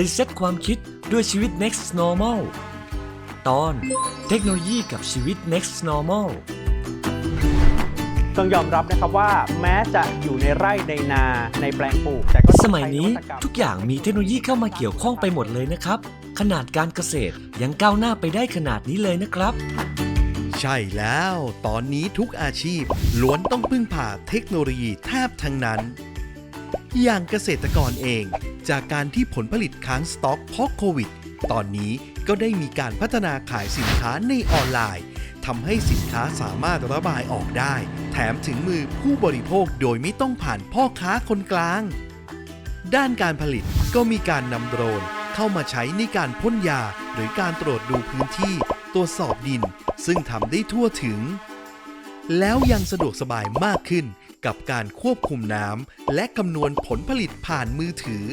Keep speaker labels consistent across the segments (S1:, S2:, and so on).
S1: รีเซ็ตความคิดด้วยชีวิต next normal ตอนเทคโนโลยีกับชีวิต next normal
S2: ต้องยอมรับนะครับว่าแม้จะอยู่ในไร่ในนาในแปลงปลูก แต่ก็ต้อง
S1: สมัยนี้
S2: ใช้วัตกรรม
S1: ทุกอย่างมีเทคโนโลยีเข้ามาเกี่ยวข้องไปหมดเลยนะครับ ขนาดการเกษตรยังก้าวหน้าไปได้ขนาดนี้เลยนะครับ
S3: ใช่แล้ว ตอนนี้ทุกอาชีพล้วนต้องพึ่งพาเทคโนโลยีแทบทั้งนั้น อย่างเกษตรกรเอง จากการที่ผลผลิตค้างสต็อกเพราะโควิด ตอนนี้ก็ได้มีการพัฒนาขายสินค้าในออนไลน์ทำให้สินค้าสามารถระบายออกได้ แถมถึงมือผู้บริโภคโดยไม่ต้องผ่านพ่อค้าคนกลาง ด้านการผลิตก็มีการนำโดรนเข้ามาใช้ในการพ่นยา หรือการตรวจดูพื้นที่ ตรวจสอบดิน ซึ่งทำได้ทั่วถึง แล้วยังสะดวกสบายมากขึ้นกับการควบคุมน้ำและคำนวณผลผลิตผ่านมือถือ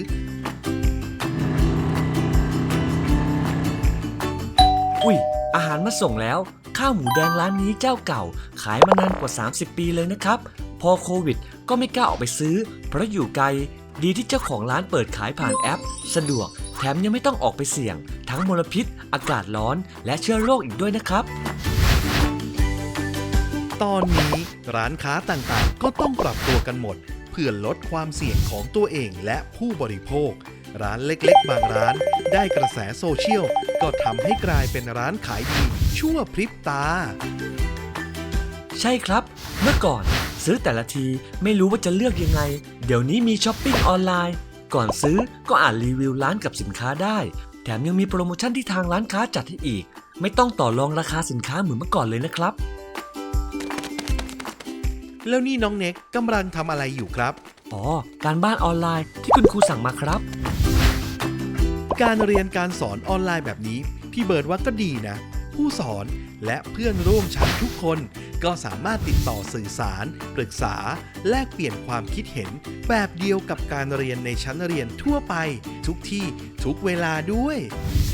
S1: อุ้ย อาหารมาส่งแล้ว ข้าวหมูแดงร้านนี้เจ้าเก่า ขายมานานกว่า 30 ปีเลยนะครับ พอโควิดก็ไม่กล้าออกไปซื้อ เพราะอยู่ไกล ดีที่เจ้าของร้านเปิดขายผ่านแอป สะดวก แถมยังไม่ต้องออกไปเสี่ยง ทั้งมลพิษ อากาศร้อน และเชื้อโรคอีกด้วยนะครับ
S3: ตอนนี้ร้านค้าต่างๆ ก็ต้องปรับตัวกันหมด เพื่อลดความเสี่ยงของตัวเองและผู้บริโภค ร้านเล็กๆ บางร้าน ได้กระแสโซเชียล ก็ทำให้กลายเป็นร้านขายดี ชั่วพริบตา
S1: ใช่ครับ เมื่อก่อนซื้อแต่ละทีไม่รู้ว่าจะเลือกยังไง เดี๋ยวนี้มีช้อปปิ้งออนไลน์ ก่อนซื้อก็อ่านรีวิวร้านกับสินค้าได้ แถมยังมีโปรโมชั่นที่ทางร้านค้าจัดให้อีก ไม่ต้องต่อรองราคาสินค้าเหมือนเมื่อก่อนเลยนะครับ
S3: แล้วนี่น้องเน็กกำลังทำอะไรอยู่ครับ
S1: อ๋อ การบ้านออนไลน์ที่คุณครูสั่งมาครับ
S3: การเรียนการสอนออนไลน์แบบนี้ พี่เบิร์ดว่าก็ดีนะ ผู้สอนและเพื่อนร่วมชั้นทุกคน ก็สามารถติดต่อสื่อสาร ปรึกษา แลกเปลี่ยนความคิดเห็น แบบเดียวกับการเรียนในชั้นเรียนทั่วไป ทุกที่ทุกเวลาด้วย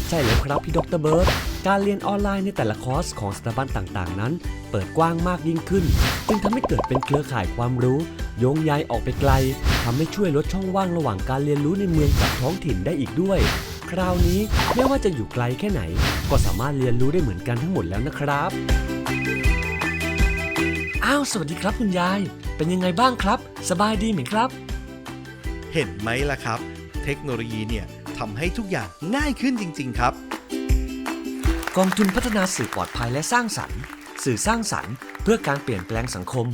S1: ใช่แล้วครับพี่ดรเบิร์ตการเรียนออนไลน์ในแต่ละคอร์สของสถาบันต่างๆ นั้น เปิดกว้างมากยิ่งขึ้น จึงทำให้เกิดเป็นเครือข่ายความรู้ โยงใยออกไปไกลทำให้ช่วยลดช่องว่างระหว่างการเรียนรู้ในเมืองกับท้องถิ่นได้อีกด้วย คราวนี้ไม่ว่าจะอยู่ไกลแค่ไหน ก็สามารถเรียนรู้ได้เหมือนกันทั้งหมดแล้วนะครับอ้าวสวัสดีครับคุณยาย เป็นยังไงบ้างครับ สบายดีไหมครับ
S3: เห็นไหมล่ะครับ เทคโนโลยีเนี่ย ทำให้ทุกอย่างง่ายขึ้นจริง ๆ ครับ
S1: กองทุนพัฒนาสื่อปลอดภัยและสร้างสรรค์ สื่อสร้างสรรค์ เพื่อการเปลี่ยนแปลงสังคม